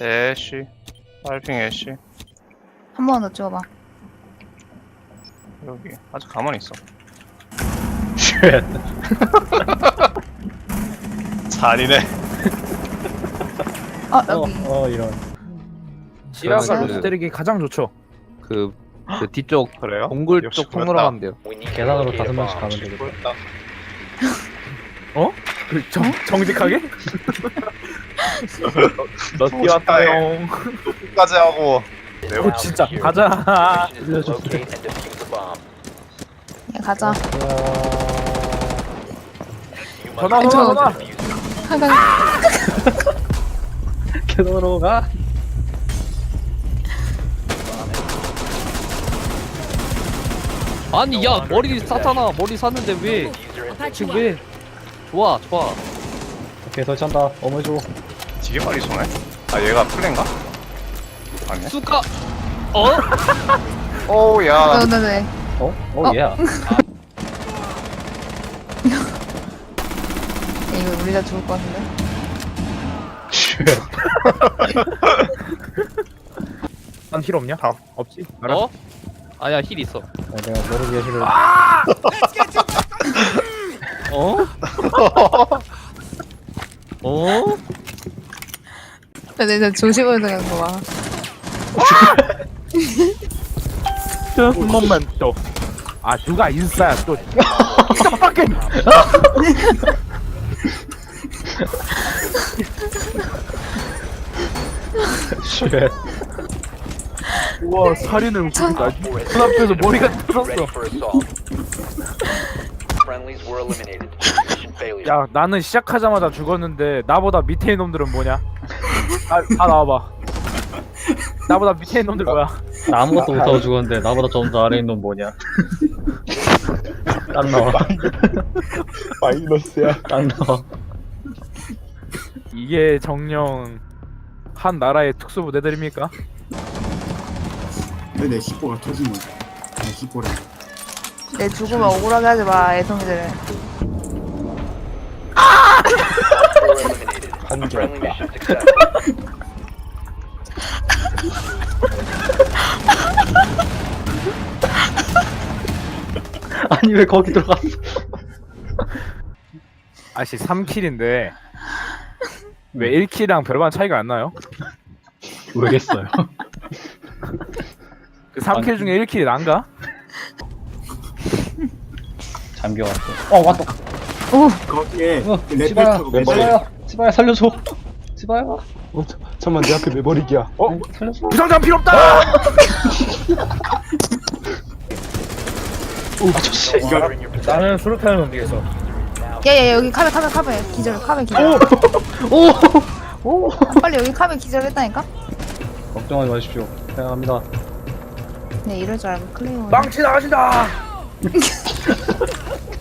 애쉬 빨핑 애쉬 한 번 더 찍어봐. 여기 아직 가만히 있어 쉣. 잔이네 아 어, 여기. 어 이런. 지하가 그러면 로스 때리기 가장 좋죠. 그, 그 뒤쪽 그래요? 동굴 역시 쪽 통로로 그렇다. 가면 돼요. 계단으로 다섯 명씩 가면 되겠다. 그렇다. 그 정, 정직하게? 너 오, 뛰었다용. 끝까지 하고 오 진짜 가자. 예, 가자. 전화 저- 전화 전화. 하강. 계단으로 가. 아니, 야, 머리 쌌잖아. 머리 쌌는데 왜? 지금 왜? 좋아, 좋아. 오케이 설치한다. 어머 줘. 되게 빨리 쏘네 아 얘가 플랜가? 아니네 수가! 어? 오야 네네네. 어? 어 어? 얘야. 이거 우리가 죽을 것 같은데. 난힐 없냐? 다. 없지. 알았어. 어? 아니야, 힐 있어. 어, 내가 위해 힐을. 네네 조심해서 가는 거 봐. 한 번만 또. 아 누가 인싸야 또. 쉣. 우와 살인을 웃기다. 눈 앞에서 머리가 터졌어. 야 나는 시작하자마자 죽었는데 나보다 밑에 있는 놈들은 뭐냐? 다, 다 나와봐. 나보다 밑에 있는 놈들 뭐야? 나 아무것도 못하고 죽었는데 나보다 좀 더 아래 있는 놈 뭐냐? 딱 나와. 마이너스야 딱 나와. 이게 정령 한 나라의 특수부대들입니까? 왜내 히포가 터진 거야? 내 히포를 내 죽으면 억울하게 하지 마 애송이들. 아니 왜 거기 들어갔어? 아씨 3킬인데 왜 1킬이랑 별반 차이가 안 나요? 모르겠어요. 그 3킬 중에 1킬이 난가? 잠겨왔어. 어 왔다. 거기에 어, 랩 치바야, 타고 치 바야, 치바야 살려줘. 치바야. 어, 저, 잠만 내 앞에 매버릭이야. 어? 살려줘. 부상장 필요 없다! 나는 수류탄을 옮기겠어. 야야 여기 카메 카메 카메 기절 카메 기절. 오, 오. 빨리 여기 카메 기절했다니까? 걱정하지 마십시오. 사양합니다. 네 이럴 줄 알고 클레이몬. 망치 나가신다!